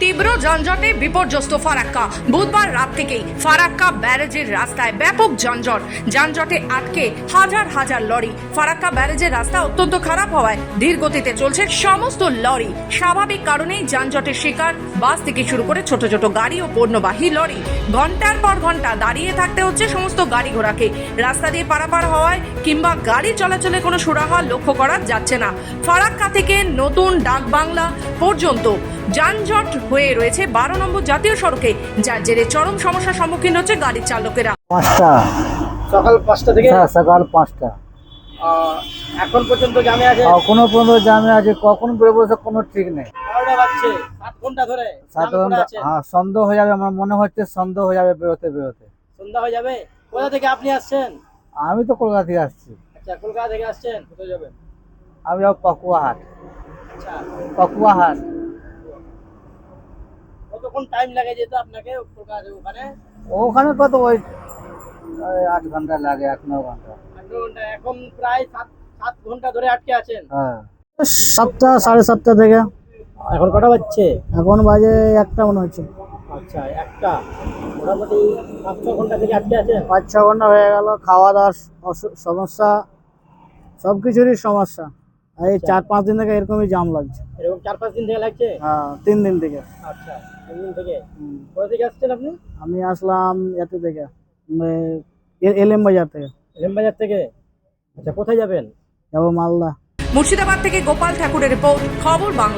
তীব্র যানজটে বিপর্যস্ত ফারাক্কা। বুধবার রাত থেকেই ফারাক্কা ব্যারেজের রাস্তায় ব্যাপক যানজট। যানজটে আটকে হাজার হাজার লরি। ফারাক্কা ব্যারেজের রাস্তা অত্যন্ত খারাপ হওয়ায় ধীর গতিতে চলছে সমস্ত লরি। স্বাভাবিক কারণেই যানজটের শিকার। বাস থেকে শুরু করে ছোট ছোট গাড়ি ও পণ্যবাহী লরি। ঘণ্টার পর ঘণ্টা দাঁড়িয়ে থাকতে হচ্ছে সমস্ত গাড়ি ঘোড়াকে। রাস্তা দিয়ে পারাপার হওয়ায় কিংবা গাড়ি চলাচলে কোনো সুরাহা লক্ষ্য করা যাচ্ছে না। ফারাক্কা থেকে নতুন ডাক বাংলা পর্যন্ত যানজট হয়ে রয়েছে বারো নম্বর জাতীয় সড়কে যার জেরে চরম সমস্যার সম্মুখীন হচ্ছে গাড়ির চালকেরা। পাঁচটা। সকাল পাঁচটা থেকে? হ্যাঁ সকাল পাঁচটা। আহ, এখন পর্যন্ত জামে আছে? কখনো পর্যন্ত জামে আছে কখন বেরোবো কোনো ঠিক নেই। সাত ঘণ্টা ধরে সাত ঘণ্টা হ্যাঁ সন্দেহ হয়ে যাবে আমার মনে হচ্ছে সন্দেহ হয়ে যাবে বেরোতে বেরোতে। সন্ধ্যা হয়ে যাবে? কোথা থেকে আপনি আসছেন? আমি তো কলকাতা থেকে আসছি। আচ্ছা কলকাতা থেকে আসছেন কোথায় যাবেন? আমি যাব পাকুয়া হাট আচ্ছা। পাকুয়া হাট কতক্ষণ টাইম লাগে যেতে আপনাকে ওখানে? ওখানে কত ওই আট ঘণ্টা লাগে আট ন ঘণ্টা। আট ঘণ্টা এখন প্রায় সাত সাত ঘণ্টা ধরে আটকে আছেন। হ্যাঁ। সাতটা সাড়ে সাতটা থেকে। এখন কটা বাজছে? এখন বাজে একটা মনে হচ্ছে। আচ্ছা একটা। মোটামুটি পাঁচ ছ ঘণ্টা থেকে আটকে আছেন? পাঁচ ছ ঘণ্টা হয়ে গেল খাওয়া দাওয়ার সমস্যা সব কিছুরই সমস্যা। এই চার পাঁচ দিন থেকে এরকমই জাম লাগছে। এরকম চার পাঁচ দিন থেকে লাগছে? হ্যাঁ তিন দিন থেকে। আচ্ছা তিন দিন থেকে। কোথা থেকে আসছেন আপনি? আমি আসলাম এতে থেকে এলএম বাজার থেকে। এলেমবাজার থেকে? আচ্ছা কোথায় যাবেন? যাব মালদা। মুর্শিদাবাদ থেকে গোপাল ঠাকুরের রিপোর্ট খবর বাংলা।